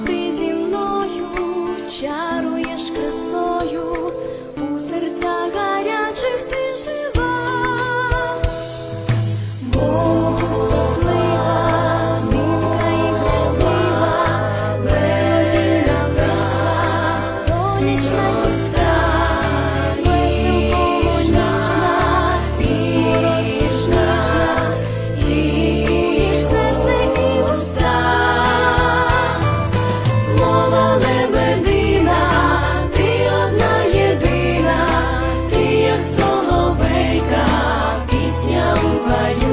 ти зі мною чаруєш красою. my